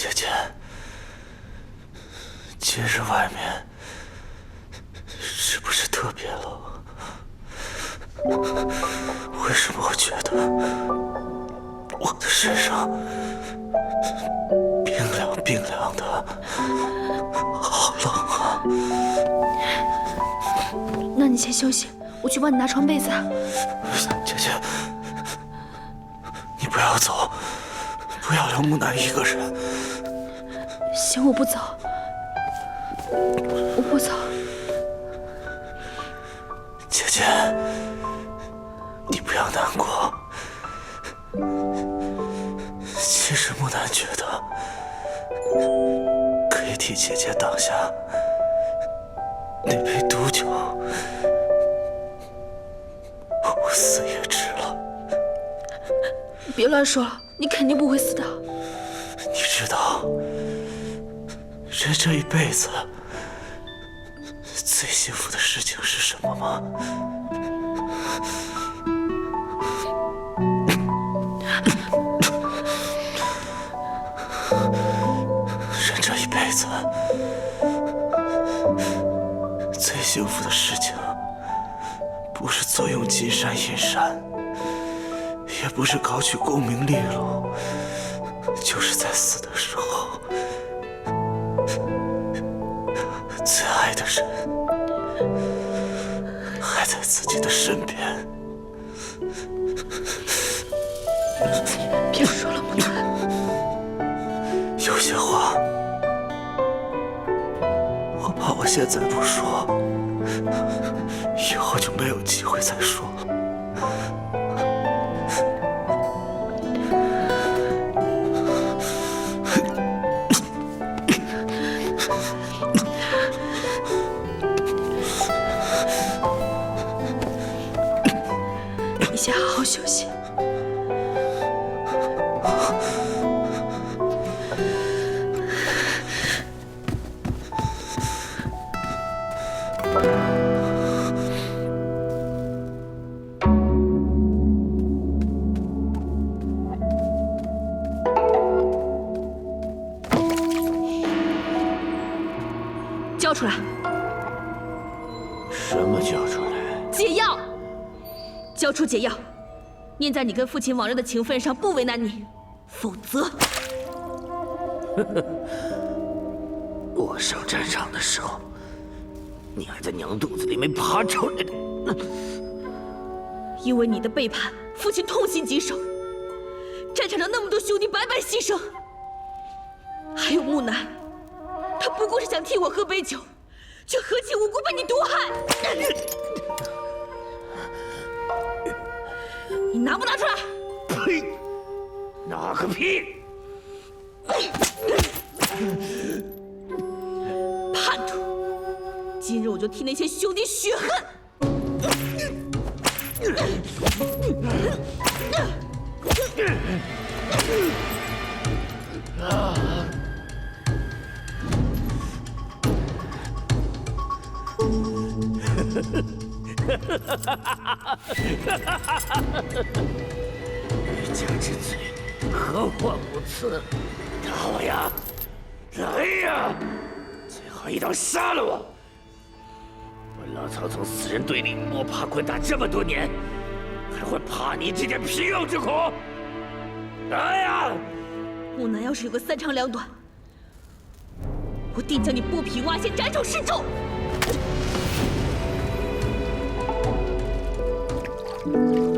姐姐，今日外面是不是特别冷？为什么我觉得我的身上冰凉冰凉的，好冷啊！那你先休息，我去帮你拿床被子。姐姐，你不要走，不要留木南一个人。行，我不走，我不走。姐姐，你不要难过。其实木南觉得可以替姐姐挡下那杯毒酒，我死也值了。别乱说了，你肯定不会死的。你知道，人这一辈子最幸福的事情是什么吗？人这一辈子最幸福的事情，不是坐拥金山银山，也不是高举功名利禄。就是在死的时候，还在自己的身边。别说了，木南。有些话，我怕我现在不说，以后就没有机会再说了。先好好休息。交出来，什么交出来？解药。交出解药，念在你跟父亲往日的情分上，不为难你，否则。我上战场的时候，你还在娘肚子里没爬出来呢。因为你的背叛，父亲痛心疾首。战场上那么多兄弟白白牺牲，还有木南，他不过是想替我喝杯酒，却何其无辜被你毒害！你拿不拿出来？呸！拿个屁！叛徒！今日我就替那些兄弟雪恨！欲加之罪，何患无辞？打我呀！来呀！最好一刀杀了我！我老曹从死人堆里摸爬滚打这么多年，还会怕你这点皮肉之苦？来呀！木南要是有个三长两短，我定将你剥皮挖心，斩首示众！来！